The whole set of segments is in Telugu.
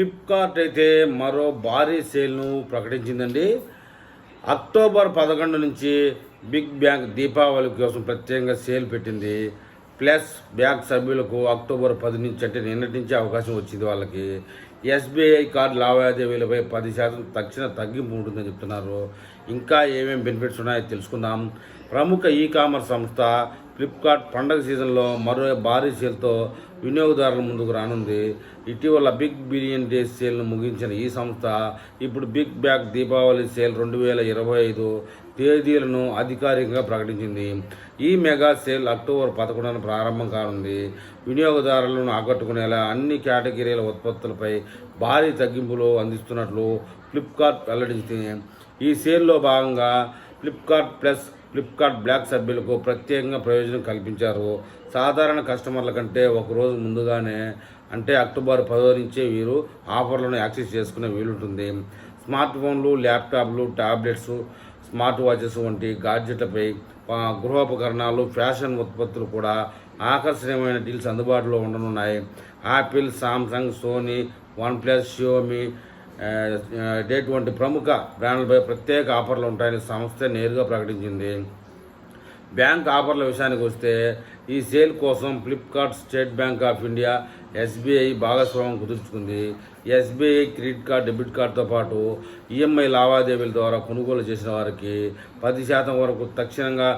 ఫ్లిప్కార్ట్ అయితే మరో భారీ సేల్ను ప్రకటించిందండి. అక్టోబర్ పదకొండు నుంచి బిగ్ బ్యాంక్ దీపావళి కోసం ప్రత్యేకంగా సేల్ పెట్టింది. ప్లస్ బ్యాంక్ సభ్యులకు అక్టోబర్ పది నుంచి అంటే నిన్నటి నుంచి అవకాశం వచ్చింది వాళ్ళకి. ఎస్బీఐ కార్డు లావాదేవీలపై పది శాతం తక్షణ తగ్గింపు ఉంటుందని చెప్తున్నారు. ఇంకా ఏమేమి బెనిఫిట్స్ ఉన్నాయో తెలుసుకుందాం. ప్రముఖ ఈ కామర్స్ సంస్థ ఫ్లిప్కార్ట్ పండగ సీజన్లో మరో భారీ సేల్తో వినియోగదారుల ముందుకు రానుంది. ఇటీవల బిగ్ బిలియన్ డేస్ సేల్ను ముగించిన ఈ సంస్థ ఇప్పుడు బిగ్ బ్యాగ్ దీపావళి సేల్ రెండు వేల ఇరవై ఐదు తేదీలను అధికారికంగా ప్రకటించింది. ఈ మెగా సేల్ అక్టోబర్ పదకొండున ప్రారంభం కానుంది. వినియోగదారులను ఆకట్టుకునేలా అన్ని కేటగిరీల ఉత్పత్తులపై భారీ తగ్గింపులు అందిస్తున్నట్లు ఫ్లిప్కార్ట్ వెల్లడించింది. ఈ సేల్లో భాగంగా ఫ్లిప్కార్ట్ ప్లస్ ఫ్లిప్కార్ట్ బ్లాక్ సభ్యులకు ప్రత్యేకంగా ప్రయోజనం కల్పించారు. సాధారణ కస్టమర్ల కంటే ఒకరోజు ముందుగానే అంటే అక్టోబర్ పదో నుంచే వీరు ఆఫర్లను యాక్సెస్ చేసుకునే వీలుంటుంది. స్మార్ట్ ఫోన్లు ల్యాప్టాప్లు టాబ్లెట్స్ స్మార్ట్ వాచెస్ వంటి గాడ్జెట్లపై గృహోపకరణాలు ఫ్యాషన్ ఉత్పత్తులు కూడా ఆకర్షణీయమైన డీల్స్ అందుబాటులో ఉండనున్నాయి. Apple Samsung Sony OnePlus Xiaomi date ప్రముఖ బ్రాండ్లపై ప్రత్యేక ఆఫర్లు ఉంటాయని సంస్థ నేరుగా ప్రకటించింది. బ్యాంక్ ఆఫర్ల విషయానికి వస్తే ఈ సేల్ కోసం Flipkart State Bank of India SBI భాగస్వామ్యం కుదుర్చుకుంది. ఎస్బీఐ క్రెడిట్ కార్డ్ డెబిట్ కార్డుతో పాటు ఈఎంఐ లావాదేవీల ద్వారా కొనుగోలు చేసిన వారికి పది శాతం వరకు తక్షణంగా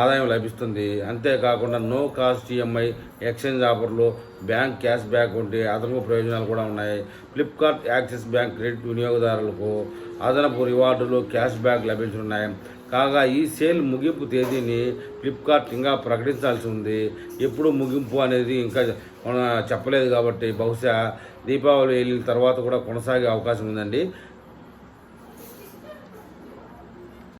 ఆదాయం లభిస్తుంది. అంతేకాకుండా నో కాస్ట్ ఈఎంఐ ఎక్స్చేంజ్ ఆఫర్లు బ్యాంక్ క్యాష్ బ్యాక్ వంటి అదనపు ప్రయోజనాలు కూడా ఉన్నాయి. ఫ్లిప్కార్ట్ యాక్సిస్ బ్యాంక్ క్రెడిట్ వినియోగదారులకు అదనపు రివార్డులు క్యాష్ బ్యాక్ లభించనున్నాయి. కాగా ఈ సేల్ ముగింపు తేదీని ఫ్లిప్కార్ట్ ఇంకా ప్రకటించాల్సి ఉంది. ఎప్పుడు ముగింపు అనేది ఇంకా చెప్పలేదు కాబట్టి బహుశా దీపావళి వెళ్ళిన తర్వాత కూడా కొనసాగే అవకాశం ఉందండి.